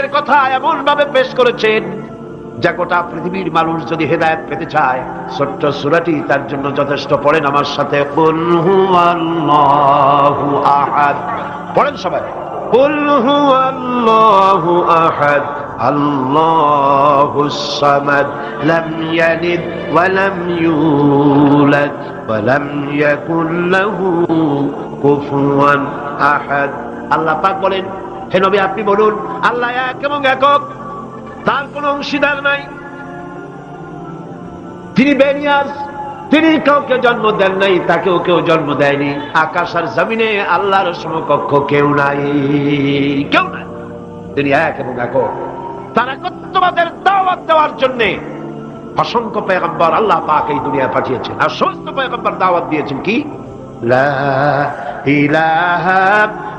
দিনের কথা এমন ভাবে পেশ করেছেন যা গোটা পৃথিবীর মানুষ যদি হেদায়েত পেতে চায়, ছোট্ট সুরাটি তার জন্য যথেষ্ট। পড়েন আমার সাথে পড়েন সবাই আহাদ। আল্লাহ পাক বলেন হে নবী, আপনি বলুন, আল্লাহ এক এবং একক, তার কোন অংশীদার নাই। তিনি বেনিয়াস তিনি কাউকে জন্ম দেন নাই, তাকেও কেউ জন্ম দেয়নি। আকাশ আর জমিনে আল্লাহর সমকক্ষ কেউ নাই কেউ নাই। তিনি এক এবং একক। তার একত্ববাদের দাওয়াত দেওয়ার জন্য অসংখ্য পেগম্বর আল্লাহ পাক এই দুনিয়ায় পাঠিয়েছেন। আর সমস্ত পেগম্বর দাওয়াত দিয়েছেন কি? লা ইলাহা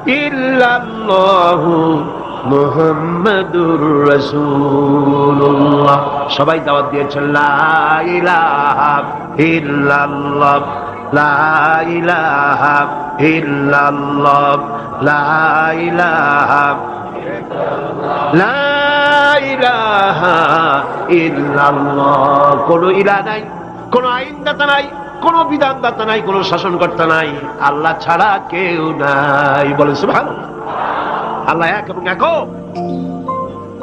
ইল্লাল্লাহু মুহাম্মাদুর রাসূলুল্লাহ। সবাই দাওয়াত দিয়েছেন, লা ইলাহা ইল্লাল্লাহ, লা ইলাহা ইল্লাল্লাহ, লা ইলাহা লা ইলাহা ইল্লাল্লাহ। কোন ইলা নাই, কোন আইনদাতা নাই। কোন বিধানদাতা নাই, কোন শাসনকর্তা নাই। আল্লাহ ছাড়া কেউ নাই। বলে ভালো আল্লাহ এক এবং এক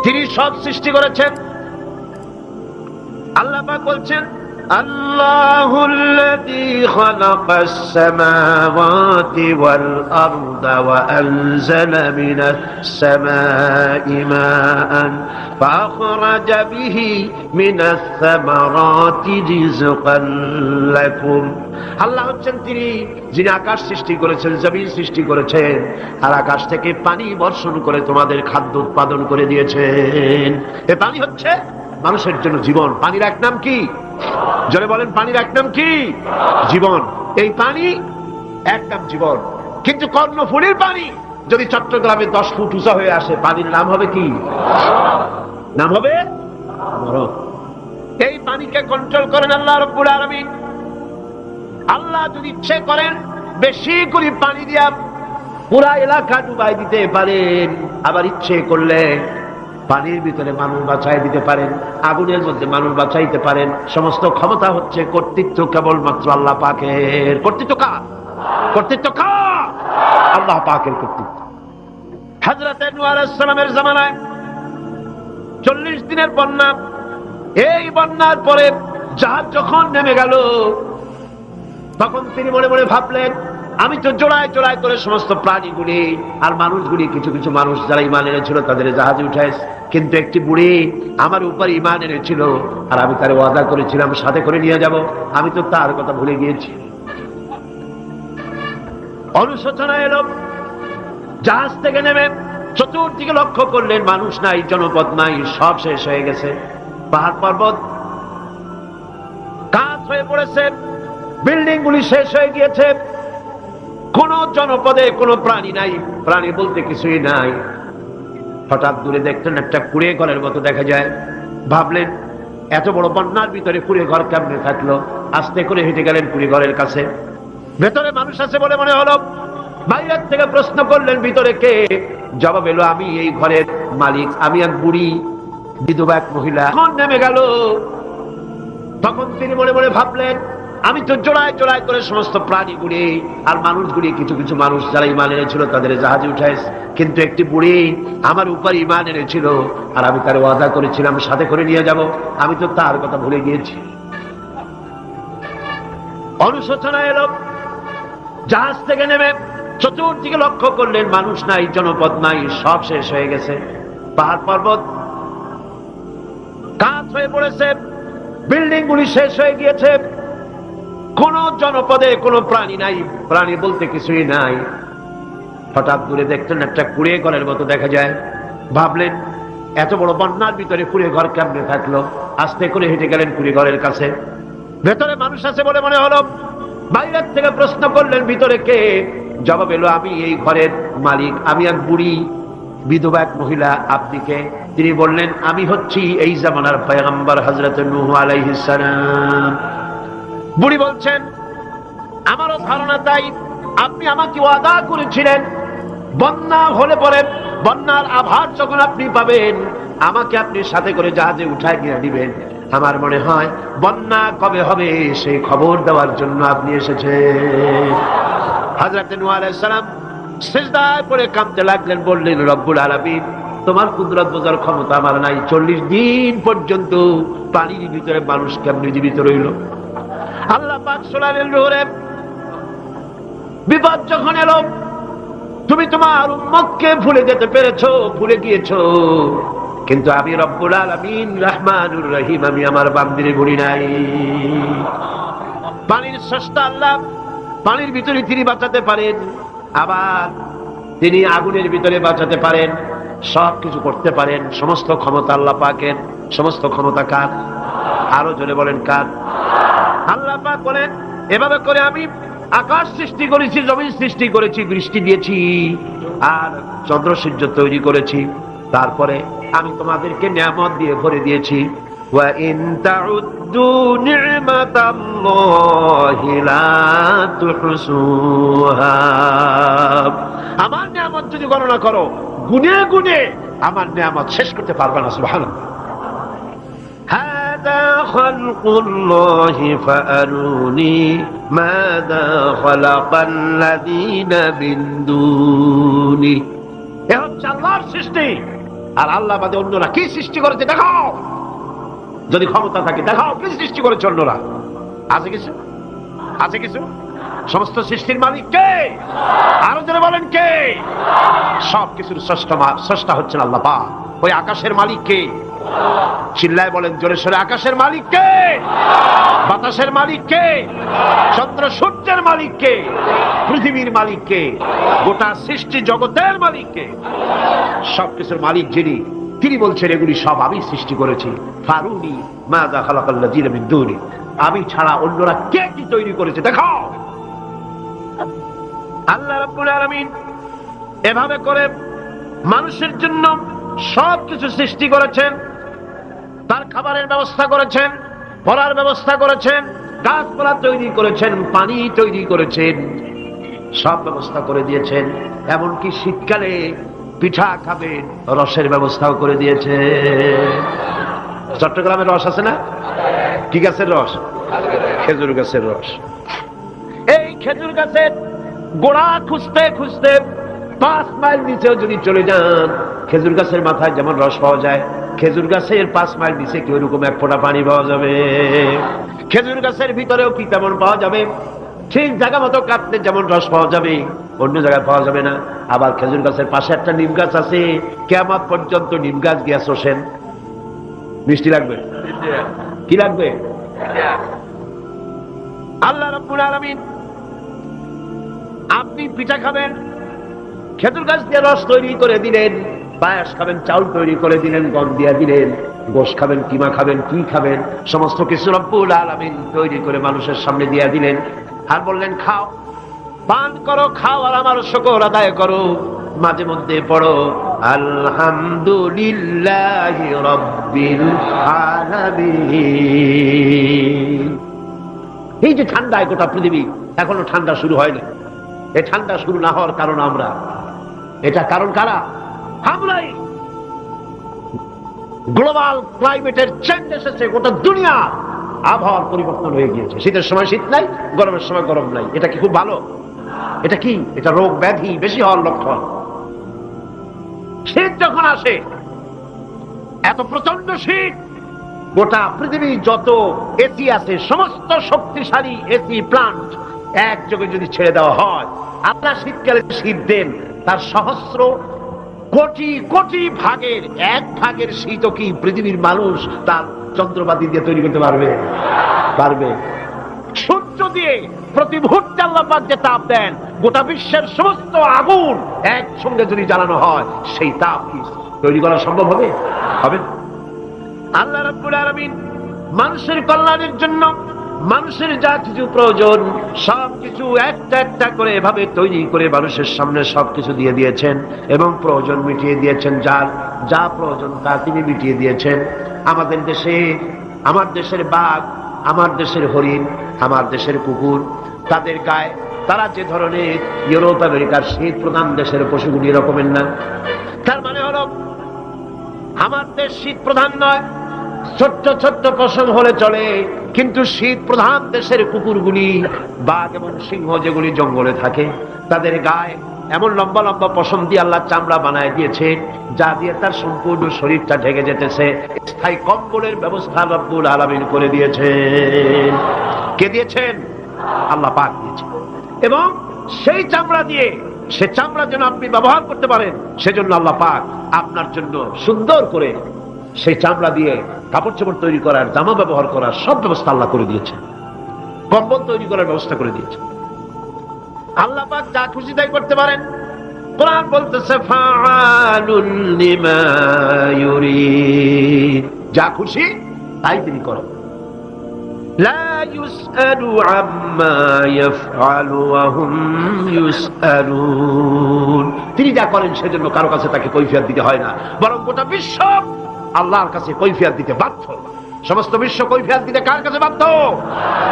তিনি সব সৃষ্টি করেছেন। আল্লাহ বলছেন الله الذي خلق السماوات والأرض وأنزل من السماء ماء فأخرج به من الثمرات رزقا لكم আল্লাহ হচ্ছেন তিনি যিনি আকাশ সৃষ্টি করেছেন জমিন সৃষ্টি করেছেন আর আকাশ থেকে পানি বর্ষণ করে তোমাদের খাদ্য উৎপাদন করে দিয়েছেন এ পানি হচ্ছে মানুষের জন্য জীবন। পানির এক নাম কি? জোরে বলেন, পানির এক নাম কি? জীবন। এই পানি এক নাম জীবন। কিন্তু কর্ণফুলির পানি, যদি চট্টগ্রামে দশ ফুট উঁচা হয়ে আসে, পানির নাম হবে কি? নাম হবে এই পানিকে কন্ট্রোল করেন আল্লাহ রব্বুল আলামিন। আল্লাহ যদি ইচ্ছে করেন, বেশি করে পানি দিয়া পুরা এলাকা ডুবাই দিতে পারেন। আবার ইচ্ছে করলে পানির ভিতরে মানুষ বাঁচাই দিতে পারেন, আগুনের মধ্যে মানুষ বাঁচাইতে পারেন। সমস্ত ক্ষমতা হচ্ছে কর্তৃত্ব কেবলমাত্র আল্লাহ পাকের। কর্তৃত্ব কা কর্তৃত্ব কা আল্লাহ পাকের কর্তৃত্ব। হাজরত জামানায় চল্লিশ দিনের বন্যা, এই বন্যার পরে জাহাজ যখন নেমে গেল, তখন তিনি মনে মনে ভাবলেন আমি তো জোড়ায় জোড়ায় করে সমস্ত প্রাণীগুলি আর মানুষগুলি, কিছু কিছু মানুষ যারা ইমান এনেছিল তাদের জাহাজে উঠায় কিন্তু একটি বুড়ি আমার উপর ইমান এনেছিল আর আমি তার ওয়াদা করেছিলাম, সাথে করে নিয়ে যাব। আমি তো তার কথা ভুলে গিয়েছি। অনুশোচনা এলো। জাহাজ থেকে নেমে চতুর্দিকে লক্ষ্য করলেন, মানুষ নাই, জনপদ নাই, সব শেষ হয়ে গেছে। পাহাড় পর্বত কাজ হয়ে পড়েছে বিল্ডিং গুলি শেষ হয়ে গিয়েছে। কোন জনপদে কোনো প্রাণী নাই। প্রাণী বলতে কিছুই নাই। হঠাৎ দূরে দেখতেন একটা কুড়ে ঘরের মতো দেখা যায়। ভাবলেন, এত বড় বন্যার ভিতরে কুড়ে ঘর কেমনে থাকল? আস্তে করে হেঁটে গেলেন কুড়ে ঘরের কাছে। ভেতরে মানুষ আছে বলে মনে হলো। বাইরের থেকে প্রশ্ন করলেন, ভিতরে কে? জবাব এলো, আমি এই ঘরের মালিক। আমি এক বুড়ি, বিধবা এক মহিলা। এখন নেমে গেল। তখন তিনি মনে মনে ভাবলেন আমি তো জোড়ায় জোড়ায় করে সমস্ত প্রাণী প্রাণীগুলি আর মানুষ মানুষগুলি, কিছু কিছু মানুষ যারা ইমান এনেছিল তাদের জাহাজে উঠায় কিন্তু একটি বুড়ি আমার উপর ইমান এনেছিল আর আমি তার ওয়াদা করেছিলাম, সাথে করে নিয়ে যাব। আমি তো তার কথা ভুলে গিয়েছি। অনুশোচনা এলো। জাহাজ থেকে নেমে চতুর্দিকে লক্ষ্য করলেন মানুষ নাই, জনপদ নাই, সব শেষ হয়ে গেছে। পাহাড় পর্বত কাজ হয়ে পড়েছে বিল্ডিং গুলি শেষ হয়ে গিয়েছে। কোন জনপদে কোনো প্রাণী নাই। প্রাণী বলতে কিছুই নাই। হঠাৎ দূরে দেখতেন একটা কুড়ে ঘরের মতো দেখা যায়। ভাবলেন, এত বড় বন্যার ভিতরে কুড়ে ঘর কেমনে থাকল? আস্তে করে হেঁটে গেলেন কুড়ে ঘরের কাছে। ভেতরে মানুষ আছে বলে মনে হলো। বাইরের থেকে প্রশ্ন করলেন, ভিতরে কে? জবাব এলো, আমি এই ঘরের মালিক, আমি এক বুড়ি, বিধবা এক মহিলা, আপনি কে? তিনি বললেন, আমি হচ্ছি এই জামানার পয়গম্বর হজরত নুহ আলাইহিস সালাম। বুড়ি বলছেন, আমারও ধারণা তাই। আপনি আমাকে ওয়াদা করেছিলেন। বন্যা হলে পরে বন্যার আভার যখন আপনি পাবেন, আমাকে আপনি সাথে করে জাহাজে উঠায় নিয়ে দিবেন। আমার মনে হয় বন্যা কবে হবে সেই খবর দেওয়ার জন্য আপনি এসেছেন। হাজরত সালাম সিজদায় পড়ে কাঁদতে লাগলেন, বললেন, রব্বুল আলামিন, তোমার কুদরত বোঝার ক্ষমতা আমার নাই। চল্লিশ দিন পর্যন্ত পানির ভিতরে মানুষ কেমনি জীবিত রইল? আল্লাহ পাক শোনালেন রোরে বিপদ যখন এলো, তুমি তোমার উম্মতকে ভুলে যেতে পেরেছ, ভুলে গিয়েছো। কিন্তু আমি রব্বুল আলামিন রহমানুর রহিম, আমি আমার বান্দিরে ভুলি নাই। পানির স্রষ্টা আল্লাহ পানির ভিতরে তিনি বাঁচাতে পারেন, আবার তিনি আগুনের ভিতরে বাঁচাতে পারেন, সব কিছু করতে পারেন। সমস্ত ক্ষমতা আল্লাহ পাকেন সমস্ত ক্ষমতা কার? আরও জোরে বলেন কার? আল্লাহ পাক বলেন এভাবে করে আমি আকাশ সৃষ্টি করেছি, জমিন সৃষ্টি করেছি, বৃষ্টি দিয়েছি, আর চন্দ্র সূর্য তৈরি করেছি। তারপরে আমি তোমাদেরকে নিয়ামত দিয়ে ভরে দিয়েছি। আমার নিয়ামত যদি গণনা করো, গুনে গুনে আমার নিয়ামত শেষ করতে পারবে না, সুবহানাল্লাহ। هذا خلق الله فأروني ماذا خلق الذين من دونه এ হচ্ছে আল্লাহর সৃষ্টি আর আল্লাহ বাদে অন্যরা কি সৃষ্টি করেছে দেখাও যদি ক্ষমতা থাকে দেখাও কি সৃষ্টি করেছে অন্যরা আছে কিছু আছে কিছু সমস্ত সৃষ্টির মালিক কে আরো জোরে বলেন কে সব কিছুর স্রষ্টা মা- স্রষ্টা হচ্ছেন আল্লাহ পা ওই আকাশের মালিক কে চিল্লায় বলেন, জোরে সোরে, আকাশের মালিক কে? বাতাসের মালিক কে? চন্দ্র সূর্যের মালিক কে? পৃথিবীর মালিক কে? গোটা সৃষ্টি জগতের মালিক কে? সবকিছুর মালিক যিনি, তিনি বলছেন, এগুলি সব আমি সৃষ্টি করেছি। ফারুনি মাদা খালাকাল্লা জিরে বিদ্যুরি আমি ছাড়া অন্যরা কে কি তৈরি করেছে, দেখাও। আল্লাহ রাব্বুল আলামিন এভাবে করে মানুষের জন্য সব কিছু সৃষ্টি করেছেন। তার খাবারের ব্যবস্থা করেছেন, পড়ার ব্যবস্থা করেছেন, গাছপালা তৈরি করেছেন, পানি তৈরি করেছেন, সব ব্যবস্থা করে দিয়েছেন। এমনকি শীতকালে পিঠা খাবেন, রসের ব্যবস্থাও করে দিয়েছে চট্টগ্রামের রস আছে না? কি গাছের রস? খেজুর গাছের রস। এই খেজুর গাছের গোড়া খুঁজতে খুঁজতে পাঁচ মাইল নিচেও যদি চলে যান, খেজুর গাছের মাথায় যেমন রস পাওয়া যায় খেজুর গাছের পাঁচ মাইল নিচে কি ওরকম এক ফোঁটা পানি পাওয়া যাবে? খেজুর গাছের ভিতরেও কি তেমন পাওয়া যাবে? ঠিক জায়গা মতো কাটতে যেমন রস পাওয়া যাবে, অন্য জায়গায় পাওয়া যাবে না। আবার খেজুর গাছের পাশে একটা নিম গাছ আছে কেমন পর্যন্ত নিম গাছ গিয়া শোষেন। মিষ্টি লাগবে? কি লাগবে? আল্লাহ রব্বুল আলামিন, আপনি পিঠা খাবেন, খেজুর গাছ দিয়ে রস তৈরি করে দিলেন। পায়াস খাবেন, চাউল তৈরি করে দিলেন, গম দিয়ে দিলেন, গোশ খাবেন, কিমা খাবেন, কি খাবেন, সমস্ত কিছু রব্বুল আলামিন তৈরি করে মানুষের সামনে দিয়ে দিলেন। আর বললেন, খাও, পান করো, খাও আর আমার শকর আদায় করো। মাঝে মধ্যে পড়ো, আলহামদুলিল্লাহ রব্বিল আলামিন। এই যে ঠান্ডায় গোটা পৃথিবী, এখনও ঠান্ডা শুরু হয়নি। এই ঠান্ডা শুরু না হওয়ার কারণ আমরা। এটা কারণ কারা? আমরাই গ্লোবাল ক্লাইমেটের চেঞ্জ এসেছে, গোটা দুনিয়া আবহাওয়ার পরিবর্তন হয়ে গিয়েছে। শীতের সময় শীত নাই, গরমের সময় গরম নাই। এটা কি খুব ভালো? এটা কি? এটা রোগ ব্যাধি বেশি হওয়ার লক্ষণ। শীত যখন আসে, এত প্রচণ্ড শীত, গোটা পৃথিবী যত এসি আছে, সমস্ত শক্তিশালী এসি প্লান্ট একযোগে যদি ছেড়ে দেওয়া হয়, আপনার শীতকালে শীত দেন, তার সহস্র কোটি কোটি ভাগের এক ভাগের শীত কি পৃথিবীর মানুষ তার যন্ত্রপাতি দিয়ে তৈরি করতে পারবে? পারবে। সূর্য দিয়ে প্রতি মুহূর্তে আল্লাহ পাক যে তাপ দেন, গোটা বিশ্বের সমস্ত আগুন একসঙ্গে যদি জ্বালানো হয়, সেই তাপ কি তৈরি করা সম্ভব হবে? হবে আল্লাহ রাব্বুল আলামিন মানুষের কল্যাণের জন্য মানুষের যা কিছু প্রয়োজন সব কিছু একটা একটা করে এভাবে তৈরি করে মানুষের সামনে সব কিছু দিয়ে দিয়েছেন এবং প্রয়োজন মিটিয়ে দিয়েছেন যার যা প্রয়োজন তা তিনি মিটিয়ে দিয়েছেন। আমাদের দেশে, আমার দেশের বাঘ, আমার দেশের হরিণ, আমার দেশের কুকুর, তাদের গায়ে, তারা যে ধরনের ইউরোপ, আমেরিকার শীত প্রধান দেশের পশুগুলি এরকমের না। তারা আমার দেশ শীত প্রধান নয় ছোট্ট ছোট্ট পশম হলে চলে, কিন্তু শীত প্রধান দেশের কুকুরগুলি, বাঘ এবং সিংহ যেগুলি জঙ্গলে থাকে, তাদের গায়ে এমন লম্বা লম্বা পশম দিয়ে আল্লাহ চামড়া বানায় দিয়েছে, যা দিয়ে তার সম্পূর্ণ শরীরটা ঢেকে যেতেছে। স্থায়ী কম্বলের ব্যবস্থা রব্বুল আলামিন করে দিয়েছেন কে দিয়েছেন? আল্লাহ পাক দিয়েছেন। এবং সেই চামড়া দিয়ে, সে চামড়া যেন আপনি ব্যবহার করতে পারেন, সেজন্য আল্লাহ পাক আপনার জন্য সুন্দর করে সেই চামড়া দিয়ে কাপড় চোপড় তৈরি করার, জামা ব্যবহার করার সব ব্যবস্থা আল্লাহ করে দিয়েছে। কম্বল তৈরি করার ব্যবস্থা করে দিয়েছে। আল্লাহ যা খুশি তাই করতে পারেন। কোরআন বলতেছে যা খুশি তাই তিনি করেন। তিনি যা করেন সেজন্য কারও কাছে তাকে কৈফিয়ার দিতে হয় না। বরং গোটা বিশ্ব আল্লাহর কাছে কৈফিয়ত দিতে বাধ্য। সমস্ত বিশ্ব কৈফিয়ত দিতে কার কাছে বাধ্য?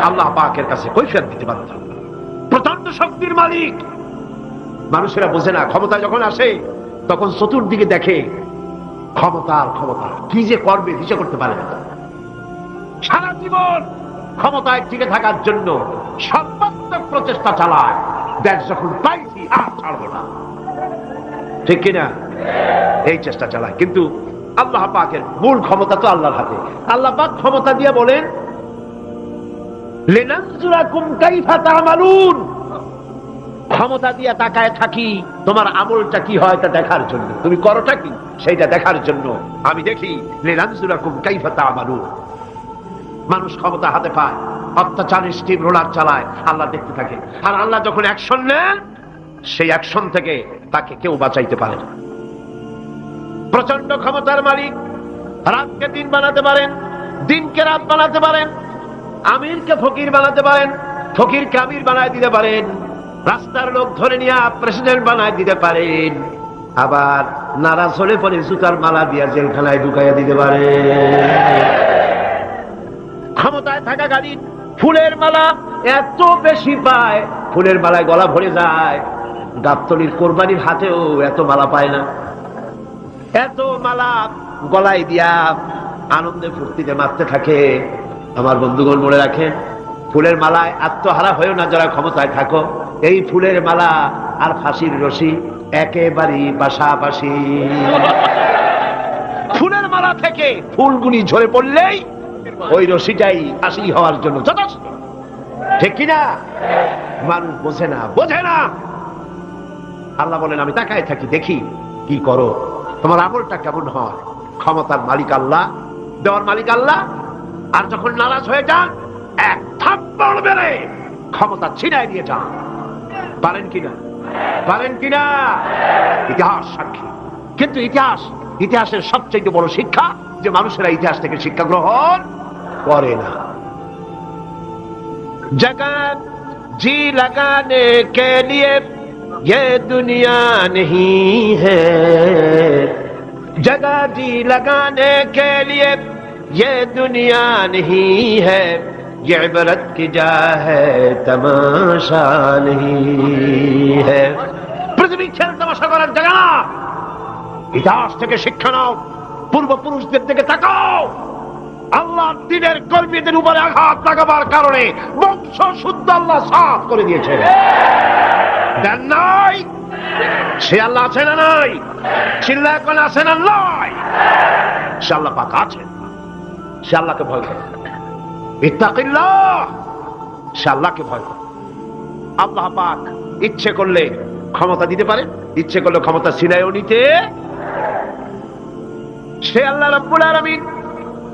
আল্লাহ পাকের কাছে কৈফিয়ত দিতে বাধ্য। প্রচণ্ড শক্তির মালিক। মানুষেরা বোঝে না, ক্ষমতা যখন আসে, তখন চতুর্দিকে দেখে ক্ষমতা ক্ষমতা কি যে করবে দিশা করতে পারে না। সারা জীবন ক্ষমতায় টিকে থাকার জন্য সর্বাত্মক প্রচেষ্টা চালায়। দেখ যখন পাইছি, আর ছাড়বো না। ঠিক কিনা? এই চেষ্টা চালায়। কিন্তু আল্লাহ পাকের মূল ক্ষমতা তো আল্লাহর হাতে। আল্লাহ পাক ক্ষমতা দিয়ে বলেন ক্ষমতা দিয়ে তাকায় থাকি, তোমার আমলটা কি হয় তা দেখার জন্য। তুমি করোটা কি? সেইটা দেখার জন্য। আমি দেখি মানুষ ক্ষমতা হাতে পায় অত্যাচারী স্টিম রোলার চালায়, আল্লাহ দেখতে থাকে। আর আল্লাহ যখন অ্যাকশন নেন সেই অ্যাকশন থেকে তাকে কেউ বাঁচাইতে পারে না। প্রচণ্ড ক্ষমতার মালিক। রাতকে দিন বানাতে পারেন, দিনকে রাত বানাতে পারেন, আমিরকে ফকির বানাতে পারেন, ফকিরকে আমির বানায় দিতে পারেন, রাস্তার লোক ধরে নিয়ে প্রেসিডেন্ট বানায় দিতে পারেন। আবার নারাজ হলে পরে জুতার মালা দিয়া জেলখানায় ঢুকাইয়া দিতে পারেন ক্ষমতায় থাকা গাড়ি, ফুলের মালা এত বেশি পায়, ফুলের মালায় গলা ভরে যায়। গাবতলির কোরবানির হাতেও এত মালা পায় না। এত মালা গলায় দিয়া আনন্দে ফুর্তিতে মারতে থাকে। আমার বন্ধুগণ মনে রাখেন ফুলের মালায় আত্মহারা হয়েও না, যারা ক্ষমতায় থাকো। এই ফুলের মালা আর ফাঁসির রশি একেবারেই পাশাপাশি ফুলের মালা থেকে ফুলগুলি ঝরে পড়লেই ওই রশিটাই ফাঁসি হওয়ার জন্য যথেষ্ট। ঠিক কিনা মানুষ বোঝে না বোঝে না। আল্লাহ বলেন, আমি তাকায় থাকি, দেখি কি করো। তোমার আমলটা কেমন হয়? ক্ষমতার মালিক আল্লাহ, দেওয়ার মালিক আল্লাহ, আর যখন নারাজ হয়ে যান, এক থাপ্পড় বেড়ে ক্ষমতা ছিনায় নিয়ে যান। পারেন কিনা? পারেন কিনা? ইতিহাস সাক্ষী। কিন্তু ইতিহাস, ইতিহাসের সবচেয়ে বড় শিক্ষা যে মানুষেরা ইতিহাস থেকে শিক্ষা গ্রহণ করে না। জগৎ জি লাগানে কে নিয়ে یہ دنیا نہیں ہے۔ جگہ جی لگانے کے لیے یہ دنیا نہیں ہے۔ یہ عبرت کی جا ہے، تماشا نہیں ہے۔ পৃথিবী ছেড়ে তামাশা করার জায়গা না ইতিহাস থেকে শিক্ষা নাও পূর্বপুরুষদের দিকে তাকাও আল্লাহ দিনের কর্মীদের উপরে আঘাত লাগাবার কারণে বংশ শুদ্ধ আল্লাহ সাফ করে দিয়েছে দেন নাই? সে আল্লাহ আছে না নাই? চিল্লা এখন আছে না নাই? সে আল্লাহ পাক আছে। সে আল্লাহকে ভয় করে। ইত্তাকিল্লাহ! সে আল্লাহকে ভয় করে। আল্লাহ পাক ইচ্ছে করলে ক্ষমতা দিতে পারে, ইচ্ছে করলে ক্ষমতা সিনায়ও নিতে। সে আল্লাহ রব্বুল আলামিন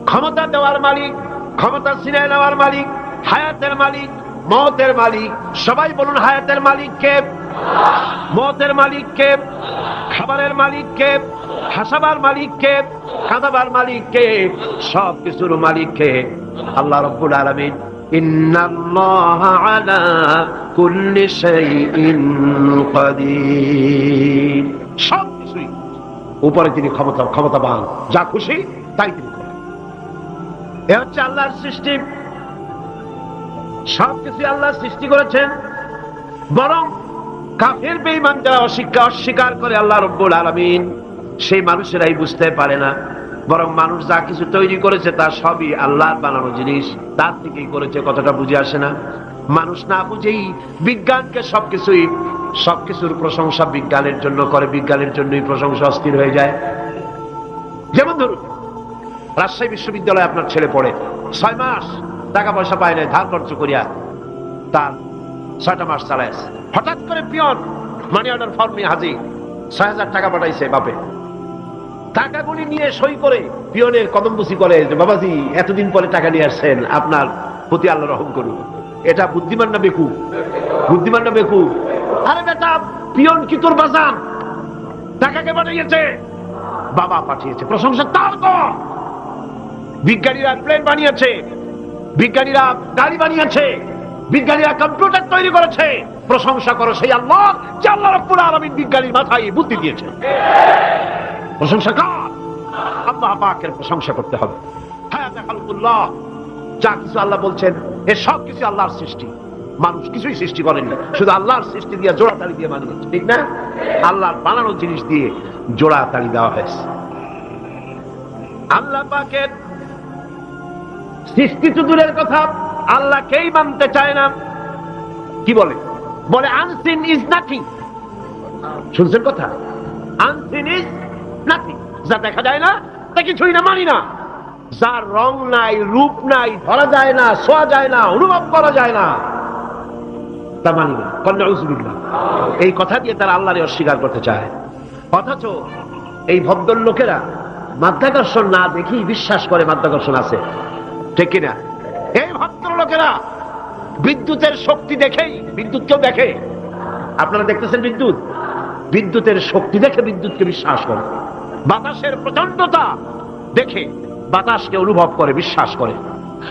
ক্ষমতা দেওয়ার মালিক, ক্ষমতা ছিনিয়ে নেওয়ার মালিক, হায়াতের মালিক, মতের মালিক। সবাই বলুন, হায়াতের মালিক কে? মতের মালিক কে? খাবারের মালিক কে? হাসাবার মালিক কে? কাঁদাবার মালিক কে? সব কিছুর মালিক কে? আল্লাহ রব্বুল আলামিন সব কিছুই। উপরে তিনি ক্ষমতা ক্ষমতাবান। যা খুশি, তাই তিনি এ হচ্ছে আল্লাহর সৃষ্টি। সবকিছু আল্লাহ সৃষ্টি করেছেন। বরং কাফের বেঈমান যারা অস্বীকার অস্বীকার করে আল্লাহ রব্বুল আলামিন। সেই মানুষেরাই বুঝতে পারে না। বরং মানুষ যা কিছু তৈরি করেছে তা সবই আল্লাহর বানানো জিনিস। তার থেকেই করেছে কতটা বুঝে আসে না। মানুষ না বুঝেই বিজ্ঞানকে সবকিছুই, সবকিছুর প্রশংসা বিজ্ঞানের জন্য করে, বিজ্ঞানের জন্যই প্রশংসা অস্থির হয়ে যায়। যেমন ধরুন রাজশাহী বিশ্ববিদ্যালয়ে আপনার ছেলে পড়ে। ছয় মাস টাকা পয়সা পায় নাই, ধার খরচ করিয়া তার ছয়টা মাস চালায় হঠাৎ করে পিয়ন মানি অর্ডার ফর্ম হাজির। ছয় হাজার টাকা পাঠাইছে, বাপে। টাকাগুলি নিয়ে সই করে পিয়নের কদমবুসি করে যে, বাবাজি, এতদিন পরে টাকা নিয়ে আসছেন, আপনার প্রতি আল্লাহ রহম করুন। এটা বুদ্ধিমান না বেকু বুদ্ধিমান না বেকু আরে বেটা, পিয়ন কি তোর বাজান? টাকাকে পাঠিয়েছে? বাবা পাঠিয়েছে, প্রশংসা তার তো বিজ্ঞানীরা প্লেন বানিয়েছে, বিজ্ঞানীরা গাড়ি বানিয়েছে, বিজ্ঞানীরা কম্পিউটার তৈরি করেছে। প্রশংসা করো সেই আল্লাহ, যে আল্লাহ রব্বুল আলামিন বিজ্ঞানীর মাথায় বুদ্ধি দিয়েছে। প্রশংসা কার। আল্লাহ পাকের প্রশংসা করতে হবে। হ্যাঁ যা কিছু আল্লাহ বলছেন, এ সব কিছু আল্লাহর সৃষ্টি। মানুষ কিছুই সৃষ্টি করেননি। শুধু আল্লাহর সৃষ্টি দিয়ে জোড়া তালি দিয়ে বানিয়েছে, ঠিক না? আল্লাহর বানানো জিনিস দিয়ে জোড়া তালি দেওয়া হয়েছে। আল্লাহ পাকের সৃষ্টি তো দূরের কথা আল্লাহকেই মানতে চায় না? কি বলে? বলে, আনসিন ইজ নাথিং। শুনছেন কথা? Unseen is nothing. যা দেখা যায় না, তা কিছুই না, মানি না। যার রং নাই, রূপ নাই, ধরা যায় না ছোঁয়া যায় না, অনুভব করা যায় না, তা মানি না। কন্যা এই কথা দিয়ে তারা আল্লাহরে অস্বীকার করতে চায়। অথচ এই ভদ্র লোকেরা মাধ্যাকর্ষণ না দেখেই বিশ্বাস করে মাধ্যাকর্ষণ আছে। ঠিক কিনা? এই ভদ্র লোকেরা বিদ্যুতের শক্তি দেখেই বিদ্যুৎ কেউ দেখে। আপনারা দেখতেছেন বিদ্যুৎ? বিদ্যুতের শক্তি দেখে বিদ্যুৎকে বিশ্বাস করে। বাতাসের প্রচন্ডতা দেখে বাতাসকে অনুভব করে, বিশ্বাস করে।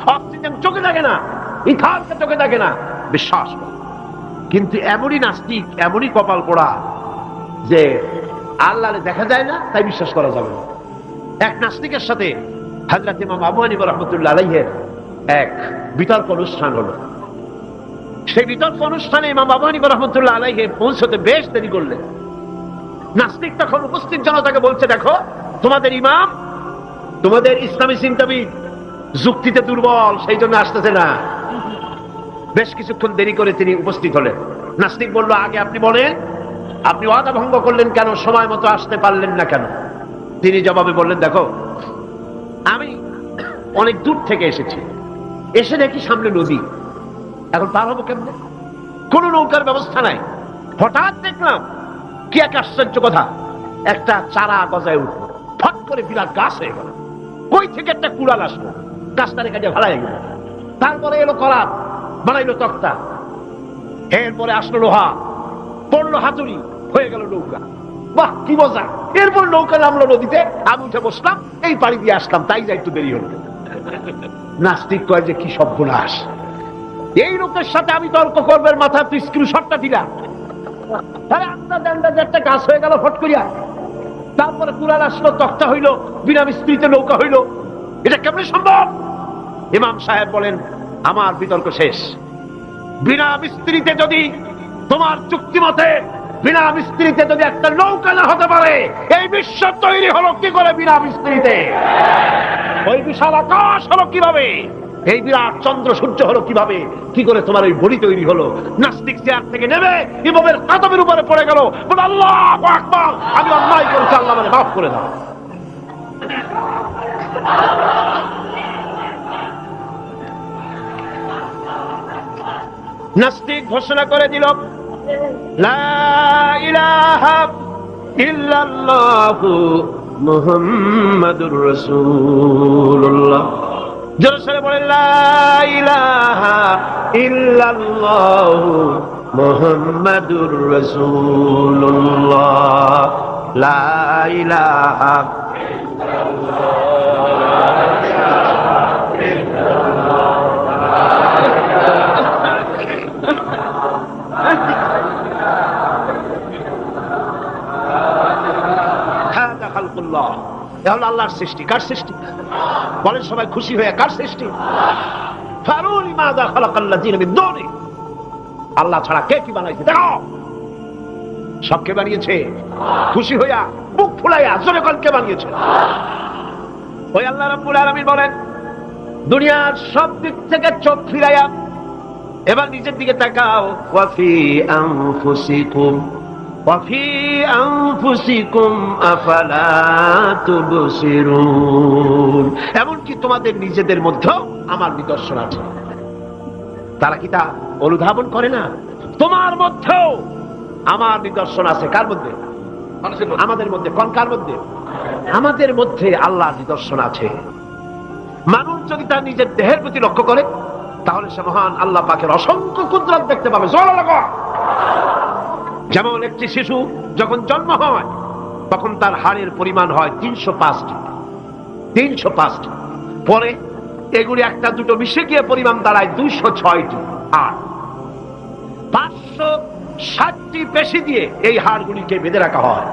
অক্সিজেন চোখে থাকে না ইথারকে চোখে থাকে না, বিশ্বাস করে। কিন্তু এমনই নাস্তিক, এমনই কপাল পোড়া যে আল্লাহরে দেখা যায় না, তাই বিশ্বাস করা যাবে না। এক নাস্তিকের সাথে হাজরাত ইমাম আবু হানিফা রহমতুল্লাহ আলাইহের এক বিতর্ক অনুষ্ঠান হলো। সেই বিতর্ক অনুষ্ঠানে ইমাম আবু হানিফা রহমতুল্লাহ আলাইহে পৌঁছতে বেশ দেরি করলেন। নাস্তিক তখন উপস্থিত, জনতাকে বলছে, দেখো, তোমাদের ইমাম, তোমাদের ইসলামী চিন্তাবিদ যুক্তিতে দুর্বল, সেই জন্য আসতেছে না। বেশ কিছুক্ষণ দেরি করে তিনি উপস্থিত হলেন। নাস্তিক বলল, আগে আপনি বলেন, আপনি ওয়াদা ভঙ্গ করলেন কেন? সময় মতো আসতে পারলেন না কেন? তিনি জবাবে বললেন, দেখো আমি অনেক দূর থেকে এসেছি। এসে দেখি সামনে নদী। এখন পার হব কেমনে? কোন নৌকার ব্যবস্থা নাই। হঠাৎ দেখলাম কি এক আশ্চর্য কথা। একটা চারা গজায় উঠল। ফট করে বিরাট গাছ হয়ে গেল। কই থেকে একটা কুড়াল আসলো? গাছটারে কাজে ভালাই গেল। তারপরে এলো করাত বানাইলো তক্তা। এরপরে আসলো লোহা, পড়ল হাতুড়ি, হয়ে গেল নৌকা। বাহ, কি মজা। এরপর নৌকা নামলো নদীতে, আমি উঠে বসলাম, এই পাড়ি দিয়ে আসলাম, তাই যা একটু দেরি হলো। নাস্তিক কয় যে কি সর্বনাশ। এই লোকের সাথে আমি তর্ক করবার মাথা তুই স্ক্রিনশটটা দিলাম আন্দাজ একটা হয়ে গেল, ফট করিয়া। তারপরে আসলো, তক্তা হইল, বিনা নৌকা হইল। এটা কেমন সম্ভব? ইমাম সাহেব বলেন, আমার বিতর্ক শেষ। বিনা যদি তোমার চুক্তি মতে বিনা মিস্ত্রিতে যদি একটা নৌকা না হতে পারে, এই বিশ্ব তৈরি হলো কি করে বিনা মিস্ত্রিতে ওই বিশাল আকাশ হলো কীভাবে? এই বিরাট চন্দ্র সূর্য হলো কীভাবে? কি করে তোমার ওই বডি তৈরি হলো? নাস্তিক চেয়ার থেকে নেমে ইমামের কাতবের উপরে পড়ে গেল। আল্লাহ আকবার! আমি অন্যায় করেছি, আল্লাহ মানে মাফ করে দাও। নাস্তিক ঘোষণা করে দিল মুহাম্মাদুর রাসূলুল্লাহ। জোরে বলেন লা ইলাহা ইল্লাল্লাহু মুহাম্মাদুর রাসূলুল্লাহ। লা ইলাহা হাদা খালকুল্লাহ এ আল্লাহর সৃষ্টি, কার সৃষ্টি? বলেন সবাই খুশি হয়ে, কার সৃষ্টি? আল্লাহ ছাড়া কে কি বানাইছে? দেখো। সবকে বানিয়েছে। খুশি হইয়া বুক ফুলাইয়া জোরে কল কে বানিয়েছে। ওই আল্লাহ রাব্বুল আলামিন বলেন, দুনিয়ার সব দিক থেকে চোখ ফিরাইয়া এবার নিজের দিকে তাকাও। ওয়াফি আনফুসিকুম। ওয়াফি আনফুসিকুম আফালা তুবসিরুন এমনকি তোমাদের নিজেদের মধ্যেও আমার নিদর্শন আছে। তারা কি তা অনুধাবন করে না? তোমার মধ্যেও আমার নিদর্শন আছে। কার মধ্যে? আমাদের মধ্যে। কোন কার মধ্যে? আমাদের মধ্যে আল্লাহ নিদর্শন আছে। মানুষ যদি তার নিজের দেহের প্রতি লক্ষ্য করে তাহলে সে মহান আল্লাহ পাকের অসংখ্য কুদরত দেখতে পাবে। জোরে লাগো। যেমন একটি শিশু যখন জন্ম হয়, তখন তার হাড়ের পরিমাণ হয় তিনশো পাঁচটি। তিনশো পাঁচটি। পরে এগুলি একটা দুটো মিশে গিয়ে পরিমাণ দাঁড়ায় দুইশো ছয়টি হাড়। পাঁচশো ষাটটি পেশি দিয়ে এই হাড়গুলিকে বেঁধে রাখা হয়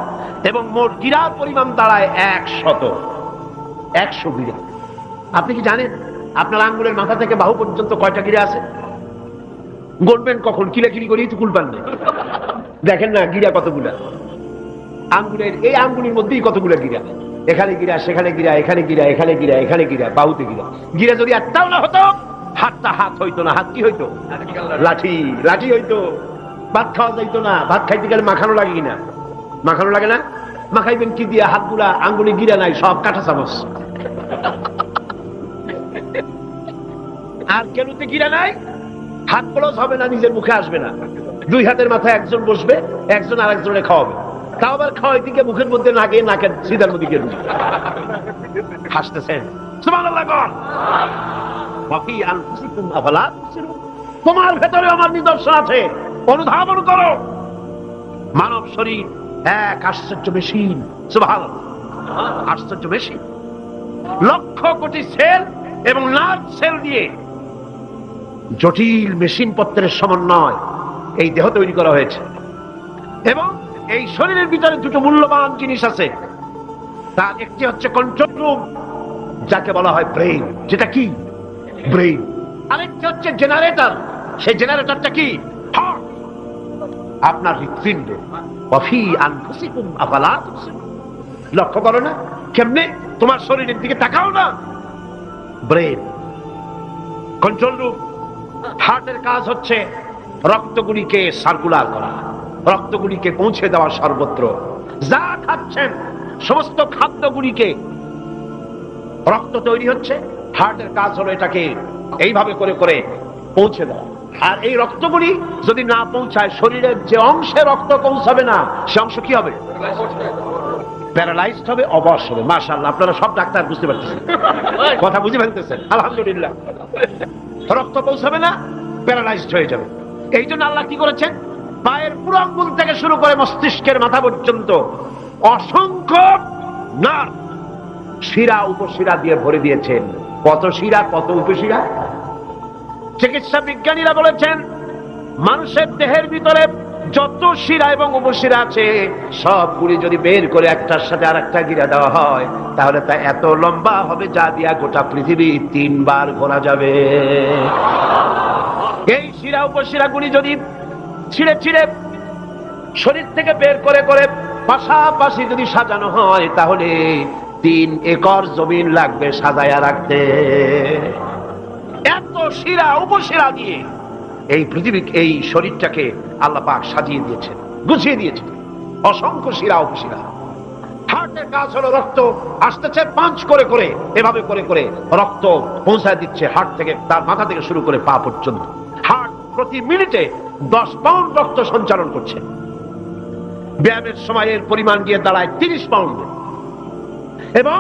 এবং মোট গিরার পরিমাণ দাঁড়ায় এক শত একশো গিরা আপনি কি জানেন, আপনার আঙ্গুলের মাথা থেকে বাহু পর্যন্ত কয়টা গিরা আছে? গড়বেন কখন? কিলাকিলি করেই তো কুল পাননি দেখেন না গিরা কতগুলা? আঙ্গুলের এই আঙ্গুলের মধ্যেই কতগুলা গিরা? এখানে গিরা, সেখানে গিরা, এখানে গিরা এখানে গিরা এখানে গিরা, বাহুতে গিরা। গিরা যদি একটাও না হতো, হাতটা হাত হইতো না, হাত কি হইতো? লাঠি লাঠি হইতো। ভাত খাওয়া যাইতো না, ভাত খাইতে গেলে মাখানো লাগে কিনা? মাখানো লাগে না? মাখাইবেন কি দিয়ে? হাতগুলা, আঙ্গুলি গিরা নাই, সব কাঁটা চামচ। আর কেনুতে গিরা নাই? হাত ক্লোজ হবে না, নিজের মুখে আসবে না। দুই হাতের মাথায় একজন বসবে, একজন আর একজনে খাওয়াবে। তাও আবার খাওয়াই দিকে মুখের মধ্যে নাকে নাকের সিধার মধ্যে গিয়ে। হাসতেছেন। তোমার ভেতরে আমার নিদর্শন আছে। অনুধাবন করো। মানব শরীর এক আশ্চর্য মেশিন। সুভাল আশ্চর্য মেশিন। লক্ষ কোটি সেল এবং লার্জ সেল দিয়ে জটিল মেশিন পত্রের সমন্বয়। এই দেহ তৈরি করা হয়েছে। এবং এই শরীরের ভিতরে দুটো মূল্যবান জিনিস আছে। তার একটি হচ্ছে কন্ট্রোল রুম যাকে বলা হয় ব্রেইন যেটা কি? ব্রেইন আরেকটি হচ্ছে জেনারেটর সেই জেনারেটরটা কি? আপনার হৃৎপিণ্ড। অফি আনফুসিকুম আফালা লক্ষ্য করো না, কেমনে? তোমার শরীরের দিকে তাকাও না। ব্রেন কন্ট্রোল রুম হার্টের কাজ হচ্ছে রক্তগুলিকে সার্কুলার করা, রক্তগুলিকে পৌঁছে দেওয়া সর্বত্র। যা খাচ্ছেন, সমস্ত খাদ্যগুলিকে। রক্ত তৈরি হচ্ছে, হার্টের কাজ হলো এটাকে এইভাবে করে করে পৌঁছে দেওয়া। আর এই রক্তগুলি যদি না পৌঁছায়, শরীরের যে অংশে রক্ত পৌঁছাবে না, সে অংশ কি হবে? প্যারালাইজড হবে, অবশ হবে। মাশাআল্লাহ, আপনারা সব ডাক্তার বুঝতে পারতেছেন। কথা বুঝে ফেলতেছেন। আলহামদুলিল্লাহ। রক্ত পৌঁছাবে না প্যারালাইজড হয়ে যাবে। এই জন্য আল্লাহ কি করেছেন? পায়ের পুরো আঙ্গুল থেকে শুরু করে মস্তিষ্কের মাথা পর্যন্ত অসংখ্য নার্ভ শিরা উপশিরা দিয়ে ভরে দিয়েছেন। কত শিরা, কত উপশিরা? চিকিৎসা বিজ্ঞানীরা বলেছেন, মানুষের দেহের ভিতরে যত শিরা এবং উপশিরা আছে, সবগুলি যদি বের করে একটার সাথে আর একটা গিরা দেওয়া হয়, তাহলে তা এত লম্বা হবে যা দিয়া গোটা পৃথিবী তিনবার ঘোরা যাবে। এই শিরা উপশিরা গুলি যদি ছিঁড়ে ছিঁড়ে শরীর থেকে বের করে করে পাশাপাশি যদি সাজানো হয়, তাহলে তিন একর জমিন লাগবে সাজায়া রাখতে। এত শিরা, উপশিরা দিয়ে এই পৃথিবী এই শরীরটাকে আল্লাহ পাক সাজিয়ে দিয়েছেন, গুছিয়ে দিয়েছেন। অসংখ্য শিরা, উপশিরা। হার্টের কাজ হলো রক্ত আসতেছে পাঁচ করে করে, এভাবে করে করে রক্ত পৌঁছায় দিচ্ছে হার্ট থেকে, তার মাথা থেকে শুরু করে পা পর্যন্ত। প্রতি মিনিটে দশ পাউন্ড রক্ত সঞ্চালন করছে। ব্যায়ামের সময় এর পরিমাণ গিয়ে দাঁড়ায় তিরিশ পাউন্ড। এবং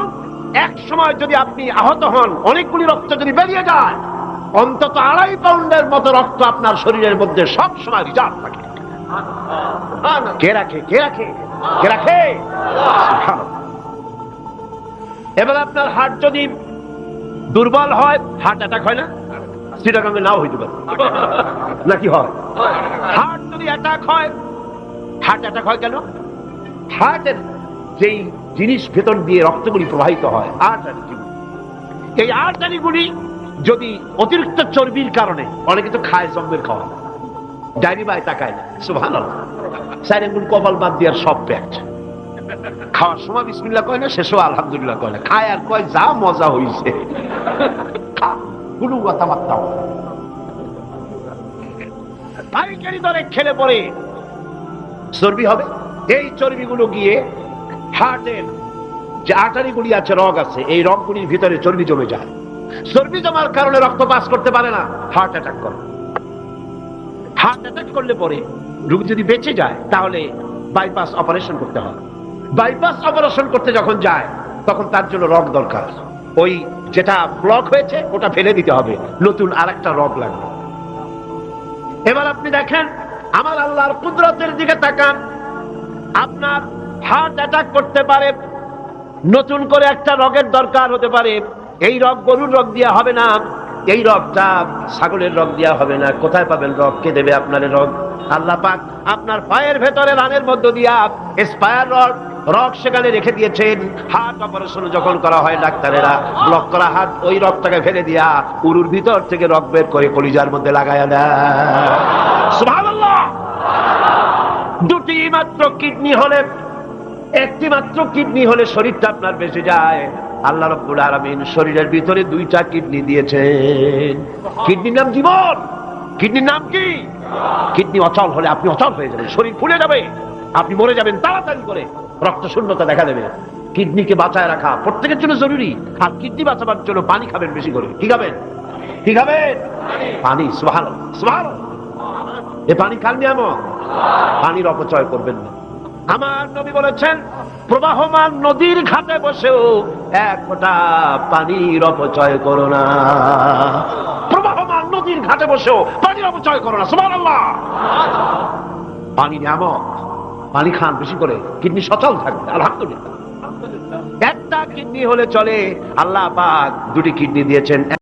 এক সময় যদি আপনি আহত হন, অনেকগুলি রক্ত যদি বেরিয়ে যায়, অন্তত আড়াই পাউন্ডের মতো রক্ত আপনার শরীরের মধ্যে সব সময় রিজার্ভ থাকে। কে রাখে কে রাখে কে রাখে? এবার আপনার হার্ট যদি দুর্বল হয়, হার্ট অ্যাটাক হয় না? সিটাগাঙ্গে নাও হইতে পারে। নাকি হয়? হার্ট যদি অ্যাটাক হয় হার্ট অ্যাটাক হয় কেন? হার্টের যেই জিনিস ভেতর দিয়ে রক্তগুলি প্রবাহিত হয় আর্টারি এই আর্টারিগুলি যদি অতিরিক্ত চর্বির কারণে অনেকে তো খায় জম্মের খাওয়া। ডায়রি বাই তাকায় না। সুভান সাইরেন কপাল বাদ দেওয়ার সব প্যাট খাওয়ার সময় বিসমিল্লাহ কয় না শেষও আলহামদুলিল্লাহ কয় না। খায় আর কয় যা মজা হইছে। খা, কোনো কথাবার্তা। পাইকারি দরে খেলে পরে চর্বি হবে? এই চর্বিগুলো গিয়ে হার্টের যে আটারিগুলি আছে, রগ আছে, এই রগগুলির ভিতরে চর্বি জমে যায়। চর্বি জমার কারণে রক্ত পাস করতে পারে না। হার্ট অ্যাটাক করে। হার্ট অ্যাটাক করলে পরে রোগী যদি বেঁচে যায়, তাহলে বাইপাস অপারেশন করতে হয়। বাইপাস অপারেশন করতে যখন যায়, তখন তার জন্য রগ দরকার। ওই যেটা ব্লক হয়েছে, ওটা ফেলে দিতে হবে। নতুন আরেকটা রগ লাগবে। এবার আপনি দেখেন, আমার আল্লাহর কুদরতের দিকে তাকান। আপনার হার্ট অ্যাটাক করতে পারে, নতুন করে একটা রগের দরকার হতে পারে। এই রগ গরুর রগ দিয়া হবে না, এই রগটা ছাগলের রগ দিয়া হবে না। কোথায় পাবেন রগ? কে দেবে আপনার রগ? আল্লাহ পাক আপনার পায়ের ভেতরে রানের মধ্য দিয়া স্পায়ার রগ রগ সেখানে রেখে দিয়েছেন। হার্ট অপারেশন যখন করা হয় ডাক্তারেরা ব্লক করা হাত ওই রগটাকে ফেলে দিয়া উরুর ভিতর থেকে রগ বের করে কলিজার মধ্যে লাগায়া দেয়। দুটি মাত্র কিডনি হলে, একটি মাত্র কিডনি হলে শরীরটা আপনার বেঁচে যায়। আল্লাহ রব্বুল আলামিন শরীরের ভিতরে দুইটা কিডনি দিয়েছেন। কিডনির নাম জীবন। কিডনির নাম কি? কিডনি অচল হলে আপনি অচল হয়ে যাবেন, শরীর ফুলে যাবে। আপনি মরে যাবেন, তাড়াতাড়ি করে। রক্ত শূন্যতা দেখা দেবে। কিডনিকে বাঁচায় রাখা প্রত্যেকের জন্য জরুরি। আর কিডনি বাঁচাবার জন্য পানি খাবেন বেশি করে। কি খাবেন? কি খাবেন? পানি এ পানি খান নিয়ামক পানির অপচয় করবেন না। আমার নবী বলেছেন, প্রবাহমান নদীর ঘাটে বসেও এক ফোঁটা পানির অপচয় করো না। প্রবাহমান নদীর ঘাটে বসেও পানির অপচয় করো না। সুবহানাল্লাহ। পানি নিয়ামক পানি খান, বেশি করে। কিডনি সচল থাকবে, আলহামদুলিল্লাহ। একটা কিডনি হলে চলে, আল্লাহ পাক দুটি কিডনি দিয়েছেন।